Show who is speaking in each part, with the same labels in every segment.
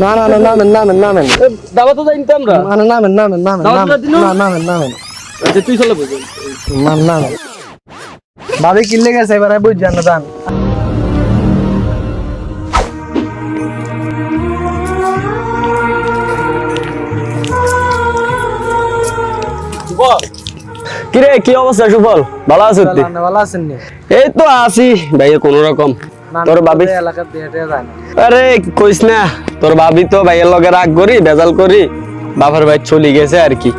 Speaker 1: না না না নামেন নামেন নামেন।
Speaker 2: দাবা তো যাইতে আমরা।
Speaker 1: না না নামেন নামেন নামেন? না নামেন নামেন।
Speaker 2: আচ্ছা তুই চলে বুঝ
Speaker 1: নাম নামেন ভাবি কিনলে গেছে এবারে বুঝছেন না দান
Speaker 2: কিরে কি অবস্থা সুফল ভালো আছো
Speaker 1: ভালো আছেন নি?
Speaker 2: এই তো আছি। ভাই কোন রকম। তোর ভাবি আরে কইস না? তোর ভাবি তো ভাইয়ের লগে রাগ করি বেজাল করি। বাবার ভাই চলে গেছে আর কি।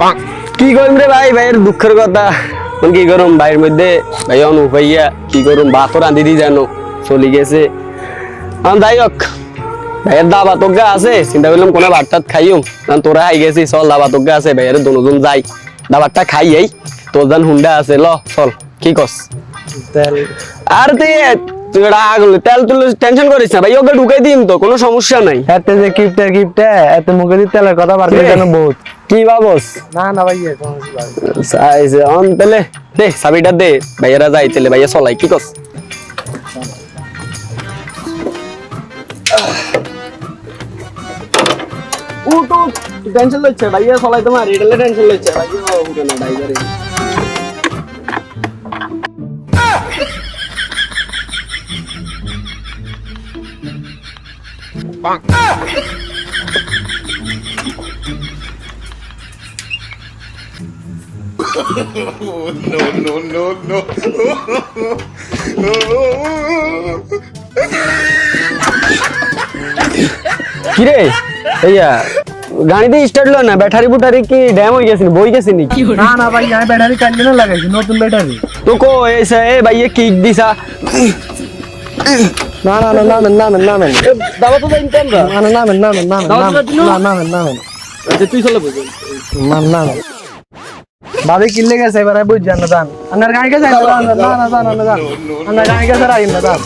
Speaker 2: কি করুম রে ভাই ভাইয়ের দুঃখের কথা। কি করুম? ভাইয়ের মধ্যে ভাই অনু ভাইয়া কি করুম? ভাতও রাঁধি দি জানো চলে গেছে। যাই হোক ভাইয়ের দাবা তোকে আছে চিন্তা করলাম কোনো ভাত টাত খাইও কারণ তোরা আই গেছি চল দাবা তোকে আছে ভাইয়ের দুজন যাই। দাবারটা খাই এই তোর জান হুন্ডা আছে ল চল কি কস? আর তুই তুই এটা আগল তেল তুলে টেনশন করিস না ভাই ওকে ঢুকাই দিম তো কোনো সমস্যা নাই।
Speaker 1: এতে যে কিপটে কিপটে এতে মুখে দিয়ে তেলের কথা বার করে জানো বহুত।
Speaker 2: কি ভাবস?
Speaker 1: না না ভাই এ সমস্যা নাই।
Speaker 2: সাইছে অন তেলে দে চাবিটা দে ভাইয়েরা যাই তেলে ভাইয়া চলাই কি কস? উঠো টেনশন লইছে ভাইয়া চলাই তোমার এটালে টেনশন লইছে ভাইয়া উঠে না ড্রাইভারে কিরে এইয়া গাড়িতে স্টার্ট লো না ব্যাটারি বুটারি কি ড্যাম হয়ে গেছে বই গেছে নাকি
Speaker 1: না না ভাই আমি ব্যাটারি কাটলে না লাগাইছি নতুন ব্যাটারি
Speaker 2: তো কো এসে এ ভাইয়া কিক দিছা
Speaker 1: না না না নামেন নামেন নামেন
Speaker 2: দাদা তো জানতে আমরা
Speaker 1: না না নামেন নামেন নামেন? না নামেন নামেন
Speaker 2: আচ্ছা তুই চলে বুঝ
Speaker 1: নাম নামেন ভাবি কিনলে গেছে এবারে জান না জান আপনার গাড়ি গেছে না না না দান না দান আপনার গাড়ি গেছে রাখেন না দান